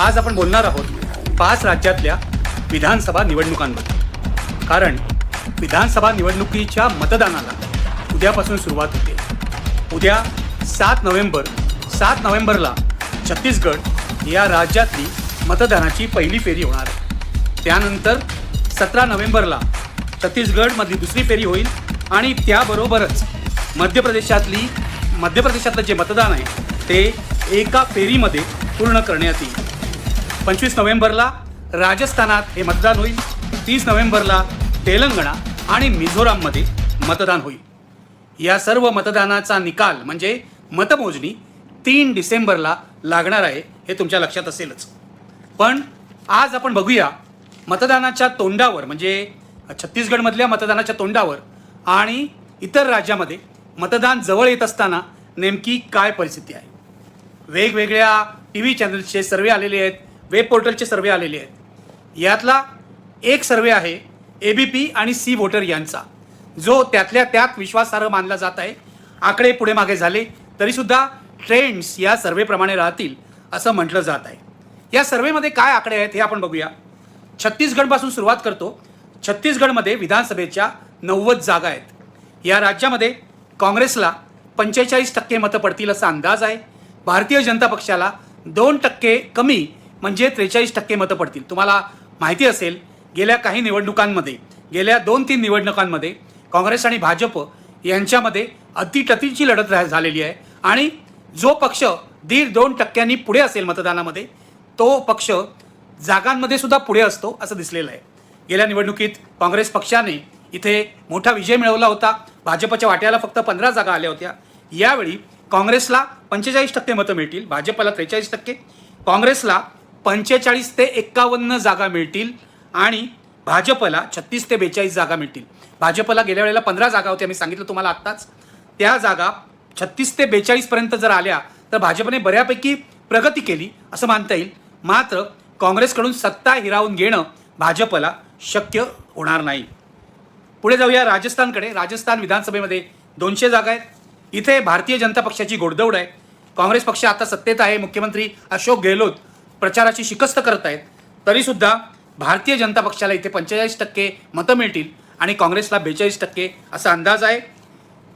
आज आपण बोलणार आहोत पाच राज्यातल्या विधानसभा निवडणुकांबद्दल. कारण विधानसभा निवडणुकीच्या मतदानाला उद्यापासून सुरुवात होते. उद्या सात नोव्हेंबर सात नोव्हेंबरला छत्तीसगड या राज्यातली मतदानाची पहिली फेरी होणार आहे. त्यानंतर सतरा नोव्हेंबरला छत्तीसगडमधली दुसरी फेरी होईल आणि त्याबरोबरच मध्य प्रदेशातली मध्य प्रदेशातलं जे मतदान आहे ते एका फेरीमध्ये पूर्ण करण्यात येईल. पंचवीस नोव्हेंबरला राजस्थानात हे मतदान होईल. तीस नोव्हेंबरला तेलंगणा आणि मिझोराममध्ये मतदान होईल. या सर्व मतदानाचा निकाल म्हणजे मतमोजणी तीन डिसेंबरला लागणार आहे हे तुमच्या लक्षात असेलच. पण आज आपण बघूया मतदानाच्या तोंडावर म्हणजे छत्तीसगडमधल्या मतदानाच्या तोंडावर आणि इतर राज्यामध्ये मतदान जवळ येत असताना नेमकी काय परिस्थिती आहे? वेगवेगळ्या टी व्ही चॅनल्सचे सर्वे आलेले आहेत. वेब पोर्टलचे सर्वे आलेले आहेत. यातला एक सर्वे आहे ए बी पी आणि सी वोटर यांचा. जो त्यातल्या त्यात विश्वासार्ह मानला जात आहे. आकडे पुढे मागे झाले तरीसुद्धा ट्रेंड्स या सर्वेप्रमाणे राहतील असं म्हटलं जात आहे. या सर्वेमध्ये काय आकडे आहेत हे आपण बघूया. छत्तीसगडपासून सुरुवात करतो. छत्तीसगडमध्ये विधानसभेच्या नव्वद जागा आहेत. या राज्यामध्ये काँग्रेसला पंचेचाळीस टक्के मतं पडतील असा अंदाज आहे. भारतीय जनता पक्षाला दोन टक्के कमी म्हणजे त्रेचाळीस टक्के मतं पडतील. तुम्हाला माहिती असेल गेल्या काही निवडणुकांमध्ये गेल्या दोन तीन निवडणुकांमध्ये काँग्रेस आणि भाजप यांच्यामध्ये अतिटतीची लढत रा- झालेली आहे. आणि जो पक्ष दीड दोन टक्क्यांनी पुढे असेल मतदानामध्ये तो पक्ष जागांमध्ये सुद्धा पुढे असतो असं दिसलेलं आहे. गेल्या निवडणुकीत काँग्रेस पक्षाने इथे मोठा विजय मिळवला होता. भाजपच्या वाट्याला फक्त पंधरा जागा आल्या होत्या. यावेळी काँग्रेसला पंचेचाळीस टक्के मतं मिळतील भाजपला त्रेचाळीस टक्के. काँग्रेसला पंचेचाळीस ते एक्कावन्न जागा मिळतील आणि भाजपला छत्तीस ते बेचाळीस जागा मिळतील. भाजपला गेल्या वेळेला पंधरा जागा होत्या मी सांगितलं तुम्हाला आत्ताच. त्या जागा छत्तीस ते बेचाळीसपर्यंत जर आल्या तर भाजपने बऱ्यापैकी प्रगती केली असं मानता येईल. मात्र काँग्रेसकडून सत्ता हिरावून घेणं भाजपला शक्य होणार नाही. पुढे जाऊया राजस्थानकडे. राजस्थान विधानसभेमध्ये दोनशे जागा आहेत. इथे भारतीय जनता पक्षाची गोडदौड आहे. काँग्रेस पक्ष आता सत्तेत आहे. मुख्यमंत्री अशोक गेहलोत प्रचाराची शिकस्त करत आहेत तरीसुद्धा भारतीय जनता पक्षाला इथे पंचेचाळीस टक्के मतं मिळतील आणि काँग्रेसला बेचाळीस टक्के असा अंदाज आहे.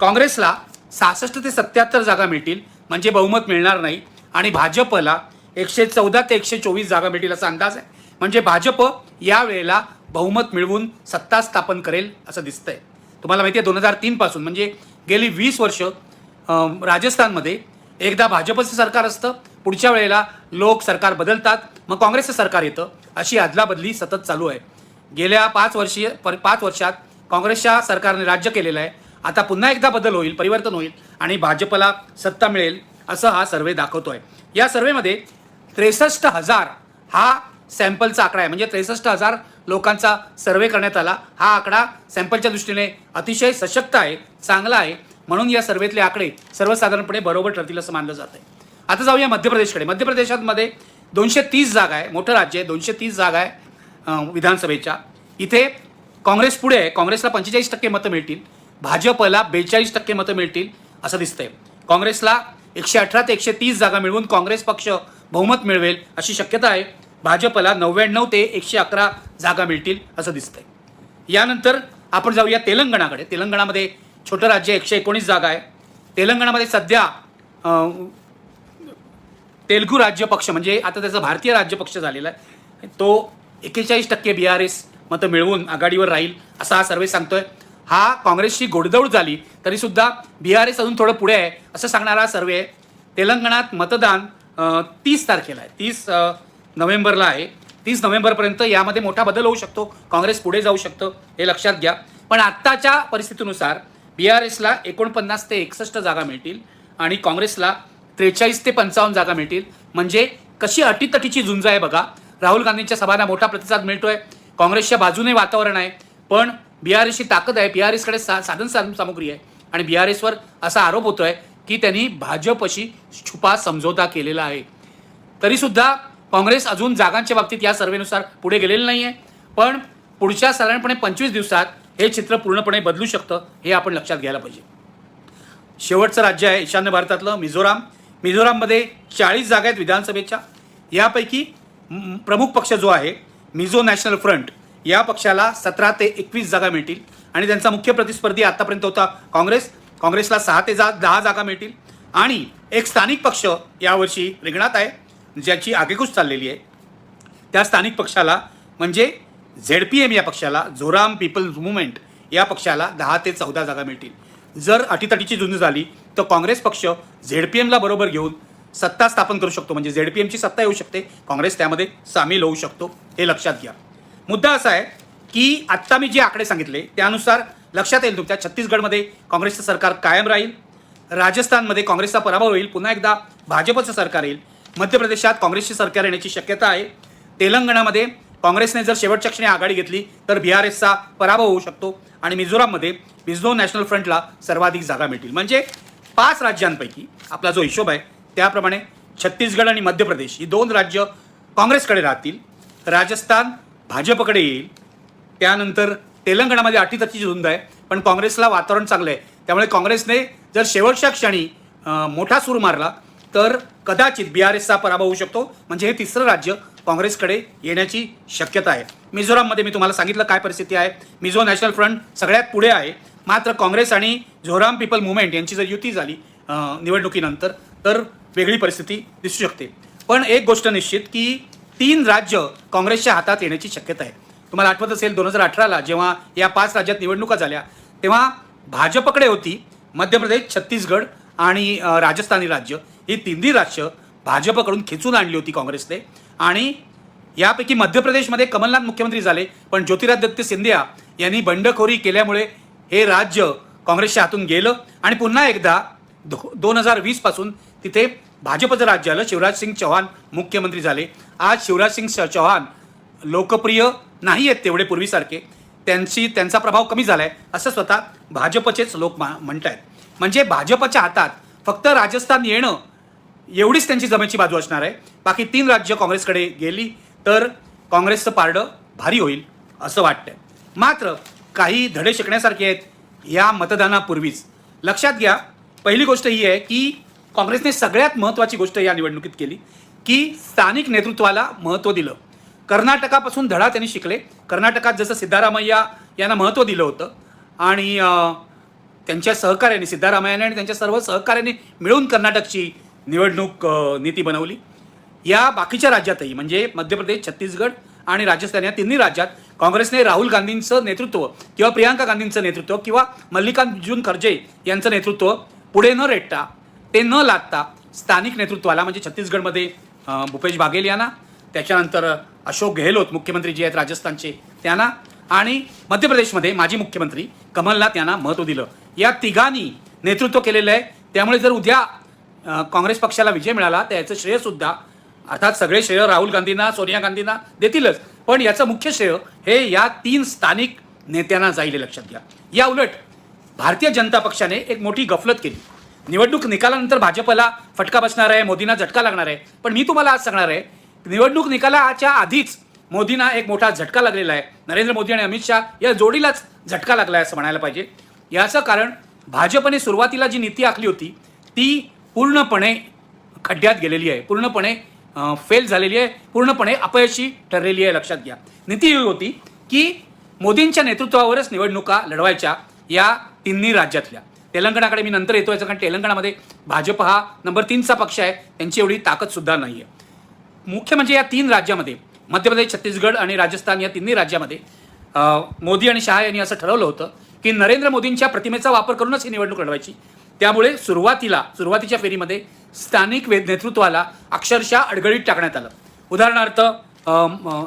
काँग्रेसला सहासष्ट ते सत्याहत्तर जागा मिळतील म्हणजे बहुमत मिळणार नाही आणि भाजपला एकशे चौदा ते एकशे चोवीस जागा मिळतील असा अंदाज आहे. म्हणजे भाजप यावेळेला बहुमत मिळवून सत्ता स्थापन करेल असं दिसतंय. तुम्हाला माहिती आहे दोन हजार तीनपासून म्हणजे गेली वीस वर्ष राजस्थानमध्ये एकदा भाजपचं सरकार असतं पुढच्या वेळेला लोक सरकार बदलतात मग काँग्रेसचं सरकार येतं. अशी अदलाबदली सतत चालू आहे. गेल्या पाच वर्षीय पर पाच वर्षात काँग्रेसच्या सरकारने राज्य केलेलं आहे. आता पुन्हा एकदा बदल होईल परिवर्तन होईल आणि भाजपला सत्ता मिळेल असं हा सर्वे दाखवतो आहे या सर्वेमध्ये त्रेसष्ट हजार हा सॅम्पलचा आकडा आहे. म्हणजे त्रेसष्ट हजार लोकांचा सर्वे करण्यात आला. हा आकडा सॅम्पलच्या दृष्टीने अतिशय सशक्त आहे चांगला आहे. म्हणून या सर्वेतले आकडे सर्वसाधारणपणे बरोबर ठरतील असं मानलं जात आहे आता जाऊया मध्य प्रदेशकडे मध्य प्रदेशामध्ये दोनशे तीस जागा आहे. मोठं राज्य आहे. दोनशे तीस जागा आहे विधानसभेच्या. इथे काँग्रेस पुढे आहे. काँग्रेसला पंचेचाळीस टक्के मतं मिळतील. भाजपला बेचाळीस टक्के मतं मिळतील असं दिसतंय. काँग्रेसला एकशे अठरा ते एकशे तीस जागा मिळवून काँग्रेस पक्ष बहुमत मिळवेल अशी शक्यता आहे. भाजपला नव्याण्णव ते एकशे अकरा जागा मिळतील असं दिसतंय. यानंतर आपण जाऊया तेलंगणाकडे. तेलंगणामध्ये छोटं राज्य एकशे एकोणीस जागा आहे. तेलंगणामध्ये सध्या तेलगू राज्य पक्ष म्हणजे आता त्याचा भारतीय राज्य पक्ष झालेला आहे. तो एकेचाळीस टक्के बी आर एस मतं मिळवून आघाडीवर राहील असा हा सर्वे सांगतोय. हा काँग्रेसची गोडदौड झाली तरीसुद्धा बी आर एस अजून थोडं पुढे आहे असं सांगणारा हा सर्वे आहे. तेलंगणात मतदान तीस तारखेला आहे. तीस नोव्हेंबरला आहे. तीस नोव्हेंबरपर्यंत यामध्ये मोठा बदल होऊ शकतो. काँग्रेस पुढे जाऊ शकतं हे लक्षात घ्या. पण आत्ताच्या परिस्थितीनुसार बी आर एसला एकोणपन्नास ते एकसष्ट जागा मिळतील आणि काँग्रेसला त्रेचाळीस ते पंचावन्न जागा मिळतील. म्हणजे कशी अटीतटीची झुंज आहे बघा. राहुल गांधींच्या सभांना मोठा प्रतिसाद मिळतोय. काँग्रेसच्या बाजूने वातावरण आहे. पण बी आर एसची ताकद आहे. बी आर एसकडे सा साधन साधन सामुग्री आहे. आणि बी आर एसवर असा आरोप होतोय की त्यांनी भाजपशी छुपा समझोता केलेला आहे. तरीसुद्धा काँग्रेस अजून जागांच्या बाबतीत या सर्वेनुसार पुढे गेलेलं नाही आहे पण पुढच्या साधारणपणे पंचवीस दिवसात हे चित्र पूर्णपणे बदलू शकतं हे आपण लक्षात घ्यायला पाहिजे. शेवटचं राज्य आहे ईशान्य भारतातलं मिझोराम. मिझोराममध्ये चाळीस जागा आहेत विधानसभेच्या. यापैकी प्रमुख पक्ष जो आहे मिझो नॅशनल फ्रंट या पक्षाला सतरा ते एकवीस जागा मिळतील. आणि त्यांचा मुख्य प्रतिस्पर्धी आतापर्यंत होता काँग्रेस. काँग्रेसला सहा ते जा दहा जागा मिळतील. आणि एक स्थानिक पक्ष यावर्षी रिंगणात आहे ज्याची आगेकूच चाललेली आहे. त्या स्थानिक पक्षाला म्हणजे झेड पी एम या पक्षाला झोराम पीपल्स मुवमेंट या पक्षाला दहा ते चौदा जागा मिळतील. जर अटीतटीची झुंज झाली तर काँग्रेस पक्ष झेडपीएमला बरोबर घेऊन सत्ता स्थापन करू शकतो. म्हणजे झेडपीएमची सत्ता येऊ शकते. काँग्रेस त्यामध्ये सामील होऊ शकतो. हे लक्षात घ्या. मुद्दा असा आहे की आत्ता मी जे आकडे सांगितले त्यानुसार लक्षात येईल तुमच्या छत्तीसगडमध्ये काँग्रेसचं सरकार कायम राहील. राजस्थानमध्ये काँग्रेसचा पराभव होईल. पुन्हा एकदा भाजपचं सरकार येईल. मध्य प्रदेशात काँग्रेसची सरकार येण्याची शक्यता आहे. तेलंगणामध्ये काँग्रेसने जर शेवटच्या क्षणी आघाडी घेतली तर बी आर एसचा पराभव होऊ शकतो. आणि मिझोराममध्ये मिझो नॅशनल फ्रंटला सर्वाधिक जागा मिळतील. म्हणजे पाच राज्यांपैकी आपला जो हिशोब आहे त्याप्रमाणे छत्तीसगड आणि मध्य प्रदेश ही दोन राज्य काँग्रेसकडे राहतील राजस्थान भाजपकडे येईल त्यानंतर तेलंगणामध्ये अटीतटीची झुंज आहे पण काँग्रेसला वातावरण चांगलं आहे. त्यामुळे काँग्रेसने जर शेवटच्या क्षणी मोठा सूर मारला तर कदाचित बी आर एसचा पराभव होऊ शकतो. म्हणजे हे तिसरं राज्य काँग्रेसकडे येण्याची शक्यता आहे. मिझोराममध्ये मी तुम्हाला सांगितलं काय परिस्थिती आहे. मिझो नॅशनल फ्रंट सगळ्यात पुढे आहे. मात्र काँग्रेस आणि झोराम पीपल मुवमेंट यांची जर युती झाली निवडणुकीनंतर तर वेगळी परिस्थिती दिसू शकते. पण एक गोष्ट निश्चित की तीन राज्य काँग्रेसच्या हातात येण्याची शक्यता आहे. तुम्हाला आठवत असेल दोन हजार अठराला जेव्हा या पाच राज्यात निवडणुका झाल्या तेव्हा भाजपकडे होती मध्य प्रदेश छत्तीसगड आणि राजस्थानी राज्य. ही तिन्ही राज्य भाजपकडून खेचून आणली होती काँग्रेसने. आणि यापैकी मध्य प्रदेशमध्ये कमलनाथ मुख्यमंत्री झाले पण ज्योतिरादित्य सिंधिया यांनी बंडखोरी केल्यामुळे हे राज्य काँग्रेसच्या हातून गेलं आणि पुन्हा एकदा दो दोन हजार वीसपासून तिथे भाजपचं राज्य आलं. शिवराज सिंग चौहान मुख्यमंत्री झाले. आज शिवराज सिंग च- चौहान लोकप्रिय नाही आहेत तेवढे पूर्वीसारखे. त्यांची त्यांचा प्रभाव कमी झाला आहे असं स्वतः भाजपचेच लोक मा म्हणत आहेत म्हणजे भाजपच्या हातात फक्त राजस्थान येणं एवढीच त्यांची जमेची बाजू असणार आहे. बाकी तीन राज्य काँग्रेसकडे गेली तर काँग्रेसचं पारडं भारी होईल असं वाटतं मात्र काही धडे शिकण्यासारखे आहेत या मतदानापूर्वीच. लक्षात घ्या पहिली गोष्ट ही आहे की काँग्रेसने सगळ्यात महत्त्वाची गोष्ट या निवडणुकीत केली की स्थानिक नेतृत्वाला महत्त्व दिलं. कर्नाटकापासून धडा त्यांनी शिकले. कर्नाटकात जसं सिद्धारामय्या यांना महत्त्व दिलं होतं आणि त्यांच्या सहकार्याने सिद्धारामय्याने आणि त्यांच्या सर्व सहकार्याने मिळून कर्नाटकची निवडणूक नीती बनवली. या बाकीच्या राज्यातही म्हणजे मध्य प्रदेश छत्तीसगड आणि राजस्थान या तिन्ही राज्यात काँग्रेसने राहुल गांधींचं नेतृत्व किंवा प्रियांका गांधींचं नेतृत्व किंवा मल्लिकार्जुन खरगे यांचं नेतृत्व पुढे न रेटता ते न लादता स्थानिक नेतृत्वाला म्हणजे छत्तीसगडमध्ये भूपेश बाघेल यांना त्याच्यानंतर अशोक गेहलोत मुख्यमंत्री जे आहेत राजस्थानचे त्यांना आणि मध्य प्रदेशमध्ये माजी मुख्यमंत्री कमलनाथ यांना महत्त्व दिलं. या तिघांनी नेतृत्व केलेलं आहे. त्यामुळे जर उद्या काँग्रेस पक्षाला विजय मिळाला तर याचं अर्थात सगळे श्रेय राहुल गांधींना सोनिया गांधींना देतीलच. पण याचं मुख्य श्रेय हे या तीन स्थानिक नेत्यांना जाईल लक्षात घ्या. या उलट भारतीय जनता पक्षाने एक मोठी गफलत केली. निवडणूक निकालानंतर भाजपला फटका बसणार आहे मोदींना झटका लागणार आहे. पण मी तुम्हाला आज सांगणार आहे निवडणूक निकालाच्या आधीच मोदींना एक मोठा झटका लागलेला आहे. नरेंद्र मोदी आणि अमित शहा या जोडीलाच झटका लागला आहे असं म्हणायला पाहिजे. याचं कारण भाजपने सुरुवातीला जी नीती आखली होती ती पूर्णपणे खड्ड्यात गेलेली आहे. पूर्णपणे फेल झालेली आहे पूर्णपणे अपयशी ठरलेली आहे लक्षात घ्या. नीती ही होती की मोदींच्या नेतृत्वावरच निवडणुका लढवायच्या या तिन्ही राज्यातल्या. तेलंगणाकडे मी नंतर येतो याचं कारण तेलंगणामध्ये भाजप हा नंबर तीनचा पक्ष आहे त्यांची एवढी ताकदसुद्धा नाही आहे मुख्य म्हणजे या तीन राज्यामध्ये मध्य प्रदेश छत्तीसगड आणि राजस्थान या तिन्ही राज्यामध्ये मोदी आणि शहा यांनी असं ठरवलं होतं की नरेंद्र मोदींच्या प्रतिमेचा वापर करूनच ही निवडणूक लढवायची. त्यामुळे सुरुवातीला सुरुवातीच्या फेरीमध्ये स्थानिक वे नेतृत्वाला अक्षरशः अडगळीत टाकण्यात आलं. उदाहरणार्थ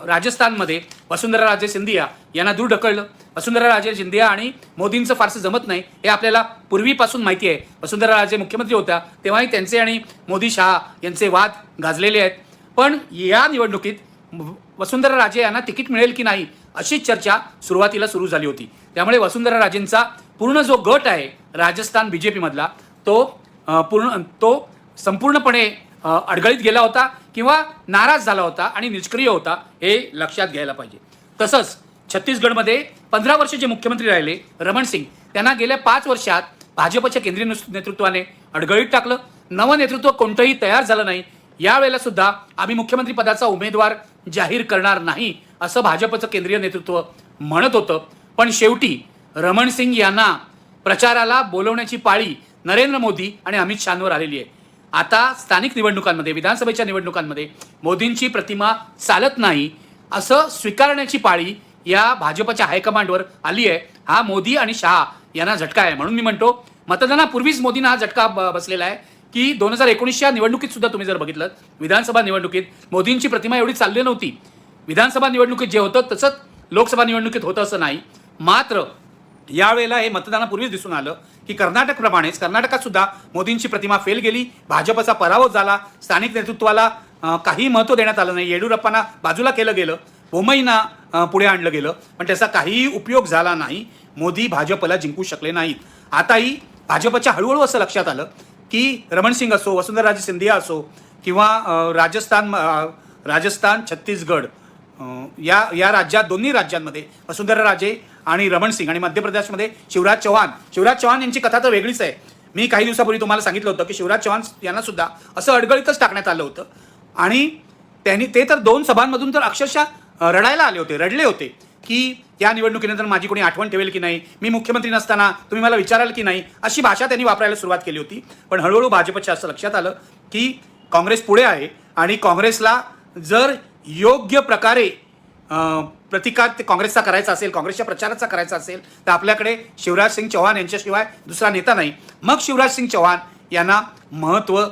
राजस्थानमध्ये वसुंधरा राजे सिंधिया यांना दूर ढकललं. वसुंधरा राजे सिंधिया आणि मोदींचं फारसं जमत नाही हे आपल्याला पूर्वीपासून माहिती आहे. वसुंधरा राजे मुख्यमंत्री होत्या तेव्हाही त्यांचे आणि मोदी शहा यांचे वाद गाजलेले आहेत. पण या निवडणुकीत वसुंधरा राजे यांना तिकीट मिळेल की नाही अशीच चर्चा सुरुवातीला सुरू झाली होती. त्यामुळे वसुंधरा राजेंचा पूर्ण जो गट आहे राजस्थान बी जे पीमधला तो पूर्ण तो संपूर्णपणे अडगळीत गेला होता किंवा नाराज झाला होता आणि निष्क्रिय होता हे लक्षात घ्यायला पाहिजे. तसंच छत्तीसगडमध्ये पंधरा वर्ष जे मुख्यमंत्री राहिले रमण सिंग त्यांना गेल्या पाच वर्षात भाजपच्या केंद्रीय नुस- नेतृत्वाने अडगळीत टाकलं. नवं नेतृत्व कोणतंही तयार झालं नाही. यावेळेला सुद्धा आम्ही मुख्यमंत्री पदाचा उमेदवार जाहीर करणार नाही असं भाजपचं केंद्रीय नेतृत्व म्हणत होतं. पण शेवटी रमण सिंग यांना प्रचाराला बोलवण्याची पाळी नरेंद्र मोदी आणि अमित शहांवर आलेली आहे. आता स्थानिक निवडणुकांमध्ये विधानसभेच्या निवडणुकांमध्ये मोदींची प्रतिमा चालत नाही असं स्वीकारण्याची पाळी या भाजपच्या हायकमांडवर आली आहे. हा मोदी आणि शहा यांना झटका आहे. म्हणून मी म्हणतो मतदानापूर्वीच मोदींना हा झटका बसलेला आहे की दोन हजार एकोणीसच्या निवडणुकीत सुद्धा तुम्ही जर बघितलं विधानसभा निवडणुकीत मोदींची प्रतिमा एवढी चालली नव्हती. विधानसभा निवडणुकीत जे होतं तसंच लोकसभा निवडणुकीत होतं असं नाही. मात्र यावेळेला हे मतदानापूर्वीच दिसून आलं की कर्नाटकप्रमाणेच कर्नाटकात सुद्धा मोदींची प्रतिमा फेल गेली भाजपचा पराभव झाला स्थानिक नेतृत्वाला काही महत्त्व देण्यात आलं नाही. येडियुरप्पांना बाजूला केलं गेलं बोमईना पुढे आणलं गेलं पण त्याचा काहीही उपयोग झाला नाही. मोदी भाजपला जिंकू शकले नाहीत. आताही भाजपच्या हळूहळू असं लक्षात आलं की रमण सिंग असो वसुंधराजे सिंधिया असो किंवा राजस्थान राजस्थान छत्तीसगड या या राज्यात दोन्ही राज्यांमध्ये वसुंधरा राजे आणि रमण सिंग आणि मध्य प्रदेशमध्ये शिवराज चौहान. शिवराज चौहान यांची कथा तर वेगळीच आहे. मी काही दिवसापूर्वी तुम्हाला सांगितलं होतं की शिवराज चौहान यांना सुद्धा असं अडगळीतच टाकण्यात आलं होतं. आणि त्यांनी ते तर दोन सभांमधून तर अक्षरशः रडायला आले होते रडले होते की या निवडणुकीनंतर माझी कोणी आठवण ठेवेल की नाही? मी मुख्यमंत्री नसताना तुम्ही मला विचाराल की नाही? अशी भाषा त्यांनी वापरायला सुरुवात केली होती. पण हळूहळू भाजपच्या असं लक्षात आलं की काँग्रेस पुढे आहे आणि काँग्रेसला जर योग्य प्रकारे प्रतिकार ते काँग्रेसचा करायचा असेल काँग्रेसच्या प्रचाराचा करायचा असेल तर आपल्याकडे शिवराज सिंग चौहान यांच्याशिवाय दुसरा नेता नाही. मग शिवराज सिंग चौहान यांना महत्त्व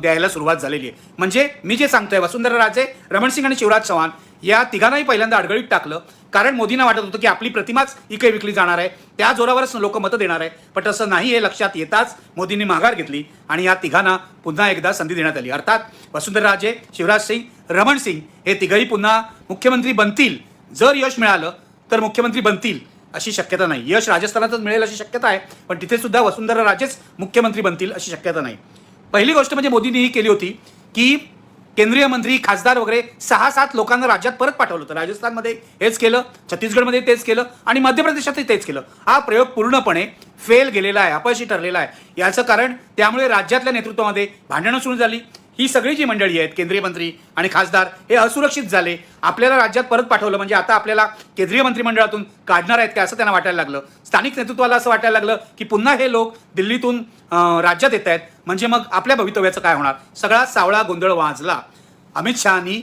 द्यायला सुरुवात झालेली आहे. म्हणजे मी जे सांगतोय वसुंधरा राजे रमण सिंग आणि शिवराज चौहान या तिघांनाही पहिल्यांदा अडगळीत टाकलं. कारण मोदींना वाटत होतं की आपली प्रतिमाच इकडे विकली जाणार आहे. त्या जोरावरच लोक मतं देणार आहे. पण तसं नाही हे लक्षात येताच मोदींनी माघार घेतली आणि या तिघांना पुन्हा एकदा संधी देण्यात आली. अर्थात वसुंधरा राजे शिवराज सिंग रमण सिंग हे तिघही पुन्हा मुख्यमंत्री बनतील. जर यश मिळालं तर मुख्यमंत्री बनतील अशी शक्यता नाही. यश राजस्थानातच मिळेल अशी शक्यता आहे पण तिथे सुद्धा वसुंधरा राजेच मुख्यमंत्री बनतील अशी शक्यता नाही. पहिली गोष्ट म्हणजे मोदींनी ही केली होती की केंद्रीय मंत्री खासदार वगैरे सहा सात लोकांना राज्यात परत पाठवलं होतं. राजस्थानमध्ये हेच केलं छत्तीसगडमध्ये तेच केलं आणि मध्य प्रदेशातही तेच केलं. हा प्रयोग पूर्णपणे फेल गेलेला आहे अपयशी ठरलेला आहे. याचं कारण त्यामुळे राज्यातल्या नेतृत्वामध्ये भांडणं सुरू झाली. ही सगळी जी मंडळी आहेत केंद्रीय मंत्री आणि खासदार हे असुरक्षित झाले. आपल्याला राज्यात परत पाठवलं म्हणजे आता आपल्याला केंद्रीय मंत्रिमंडळातून काढणार आहेत का असं त्यांना वाटायला लागलं. स्थानिक नेतृत्वाला असं वाटायला लागलं की पुन्हा हे लोक दिल्लीतून राज्यात येत आहेत. म्हणजे मग आपल्या भवितव्याचं काय होणार? सगळा सावळा गोंधळ वाजला. अमित शहानी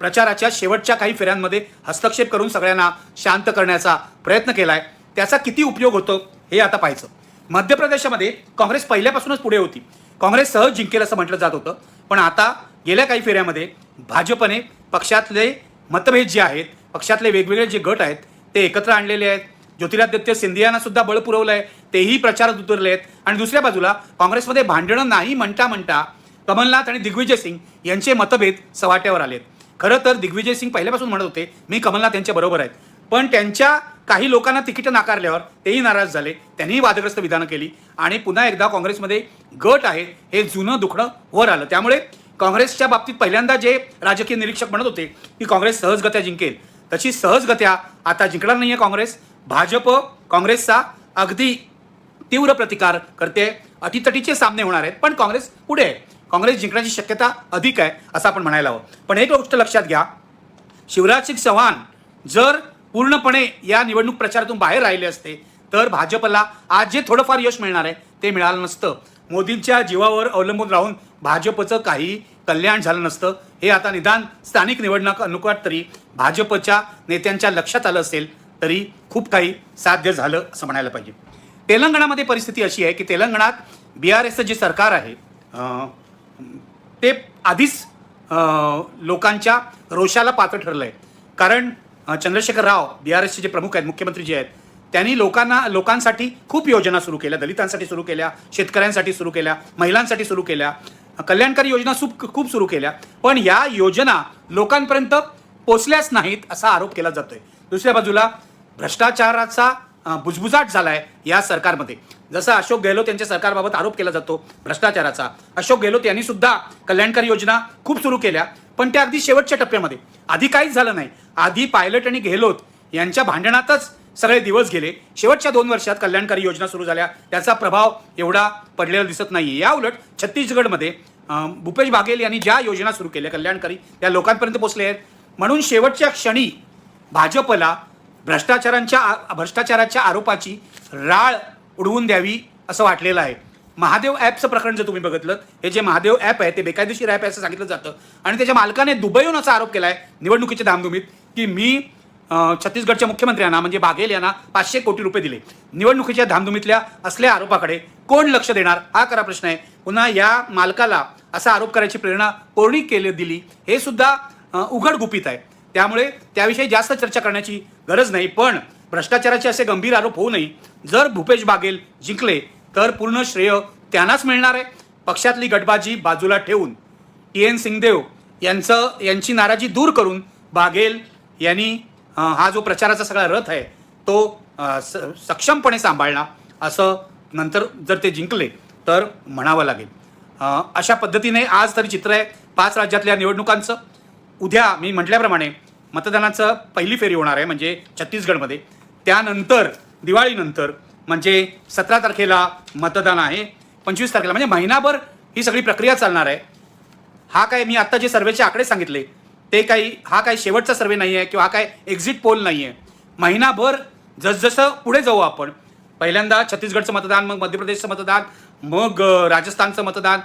प्रचाराच्या शेवटच्या काही फेऱ्यांमध्ये हस्तक्षेप करून सगळ्यांना शांत करण्याचा प्रयत्न केलाय. त्याचा किती उपयोग होतो हे आता पाहायचं. मध्य प्रदेशामध्ये काँग्रेस पहिल्यापासूनच पुढे होती. काँग्रेस सहज जिंकेल असं म्हटलं जात होतं. पण आता गेल्या काही फेऱ्यामध्ये भाजपने पक्षातले मतभेद जे आहेत पक्षातले वेगवेगळे जे गट आहेत ते एकत्र आणलेले आहेत. ज्योतिरादित्य सिंधियांना सुद्धा बळ पुरवलं आहे तेही प्रचारात उतरले आहेत आणि दुसऱ्या बाजूला काँग्रेसमध्ये भांडणं नाही म्हणता म्हणता कमलनाथ आणि दिग्विजय सिंग यांचे मतभेद सवाट्यावर आलेत. खरं तर दिग्विजय सिंग पहिल्यापासून म्हणत होते मी कमलनाथ यांच्या बरोबर आहेत. पण त्यांच्या काही लोकांना तिकीटं नाकारल्यावर तेही नाराज झाले. त्यांनीही वादग्रस्त विधानं केली. आणि पुन्हा एकदा काँग्रेसमध्ये गट आहे हे जुनं दुखणं वर आलं. त्यामुळे काँग्रेसच्या बाबतीत पहिल्यांदा जे राजकीय निरीक्षक म्हणत होते की काँग्रेस सहजगत्या जिंकेल तशी सहजगत्या आता जिंकणार नाहीये काँग्रेस. भाजप काँग्रेसचा अगदी तीव्र प्रतिकार करते. अटीतटीचे सामने होणार आहेत पण काँग्रेस पुढे आहे. काँग्रेस जिंकण्याची शक्यता अधिक आहे असं आपण म्हणायला हवं. पण एक गोष्ट लक्षात घ्या. शिवराज सिंग चव्हाण जर पूर्णपणे या निवडणूक प्रचारातून बाहेर राहिले असते तर भाजपला आज जे थोडंफार यश मिळणार आहे ते मिळालं नसतं. मोदींच्या जीवावर अवलंबून राहून भाजपचं काही कल्याण झालं नसतं. हे आता निदान स्थानिक निवडणुकात तरी भाजपच्या नेत्यांच्या लक्षात आलं असेल तरी खूप काही साध्य झालं असं म्हणायला पाहिजे. तेलंगणामध्ये परिस्थिती अशी आहे की तेलंगणात बी आर एसचं जे सरकार आहे ते आधीच लोकांच्या रोषाला पात्र ठरलं आहे कारण चंद्रशेखर राव बी आर एसचे जे प्रमुख आहेत मुख्यमंत्री जे आहेत त्यांनी लोकांना लोकांसाठी खूप योजना सुरू केल्या दलितांसाठी सुरू केल्या शेतकऱ्यांसाठी सुरू केल्या महिलांसाठी सुरू केल्या कल्याणकारी योजना खूप खूप सुरू केल्या पण या योजना लोकांपर्यंत पोचल्याच नाहीत असा आरोप केला जातोय. दुसऱ्या बाजूला भ्रष्टाचाराचा बुजबुजाट झालाय या सरकारमध्ये. जसं अशोक गेहलोत यांच्या सरकारबाबत आरोप केला जातो भ्रष्टाचाराचा अशोक गेहलोत यांनी सुद्धा कल्याणकारी योजना खूप सुरू केल्या पण त्या अगदी शेवटच्या टप्प्यामध्ये. आधी काहीच झालं नाही. आधी पायलट आणि गेहलोत यांच्या भांडणातच सगळे दिवस गेले. शेवटच्या दोन वर्षात कल्याणकारी योजना सुरू झाल्या. त्याचा प्रभाव एवढा पडलेला दिसत नाही या उलट छत्तीसगडमध्ये भूपेश बागेल यांनी ज्या योजना सुरू केल्या कल्याणकारी त्या लोकांपर्यंत पोचले आहेत. म्हणून शेवटच्या क्षणी भाजपला भ्रष्टाचारांच्या आ- भ्रष्टाचाराच्या आरोपाची राळ उडवून द्यावी असं वाटलेलं आहे. महादेव ॲपचं प्रकरण जर तुम्ही बघितलं हे जे महादेव ॲप आहे ते बेकायदेशीर ॲप आहे असं सांगितलं जातं. आणि त्याच्या मालकाने दुबईहून असा आरोप केला आहे निवडणुकीच्या धामधुमीत की मी छत्तीसगडच्या मुख्यमंत्र्यांना म्हणजे बाघेल यांना पाचशे कोटी रुपये दिले. निवडणुकीच्या धामधुमीतल्या असल्या आरोपाकडे कोण लक्ष देणार? हा खरा प्रश्न आहे. पुन्हा या मालकाला असा आरोप करायची प्रेरणा कोणी केली दिली हे सुद्धा उघड गुपित आहे. त्यामुळे त्याविषयी जास्त चर्चा करण्याची गरज नाही. पण भ्रष्टाचाराचे असे गंभीर आरोप होऊ नये. जर भूपेश बागेल जिंकले तर पूर्ण श्रेय त्यांनाच मिळणार आहे. पक्षातली गटबाजी बाजूला ठेवून टी एन सिंगदेव यांचं यांची नाराजी दूर करून बागेल यांनी हा जो प्रचाराचा सगळा रथ आहे तो स- सक्षमपणे सांभाळला असं नंतर जर ते जिंकले तर म्हणावं लागेल. अशा पद्धतीने आज तरी चित्र आहे पाच राज्यातल्या निवडणुकांचं. उद्या मी म्हटल्याप्रमाणे मतदानाचं पहिली फेरी होणार आहे म्हणजे छत्तीसगडमध्ये. त्यानंतर दिवाळीनंतर म्हणजे सतरा तारखेला मतदान आहे पंचवीस तारखेला. म्हणजे महिनाभर ही सगळी प्रक्रिया चालणार आहे. हा काय मी आत्ता जे सर्वेचे आकडे सांगितले ते काही हा काय शेवटचा सर्वे नाही आहे किंवा हा काय एक्झिट पोल नाही आहे महिनाभर जसजसं पुढे जाऊ आपण पहिल्यांदा छत्तीसगडचं मतदान मग मध्य प्रदेशचं मतदान मग राजस्थानचं मतदान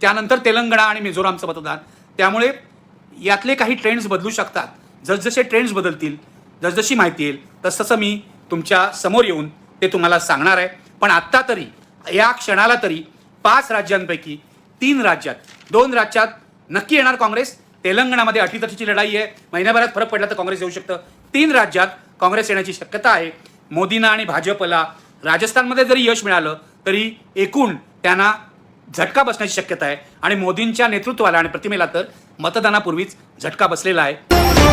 त्यानंतर तेलंगणा आणि मिझोरामचं मतदान. त्यामुळे यातले काही ट्रेंड्स बदलू शकतात. जसजसे ट्रेंड्स बदलतील जसजशी माहिती येईल तसतसं मी तुमच्यासमोर येऊन ते तुम्हाला सांगणार आहे. पण आत्ता तरी या क्षणाला तरी पाच राज्यांपैकी तीन राज्यात दोन राज्यात नक्की येणार काँग्रेस. तेलंगणामध्ये अटीतटीची लढाई आहे. महिन्याभरात फरक पडला तर काँग्रेस येऊ शकतं. तीन राज्यात काँग्रेस येण्याची शक्यता आहे. मोदींना आणि भाजपला राजस्थानमध्ये जरी यश मिळालं तरी एकूण त्यांना झटका बसण्याची शक्यता आहे. आणि मोदींच्या नेतृत्वाला आणि प्रतिमेला तर मतदानापूर्वीच झटका बसलेला आहे.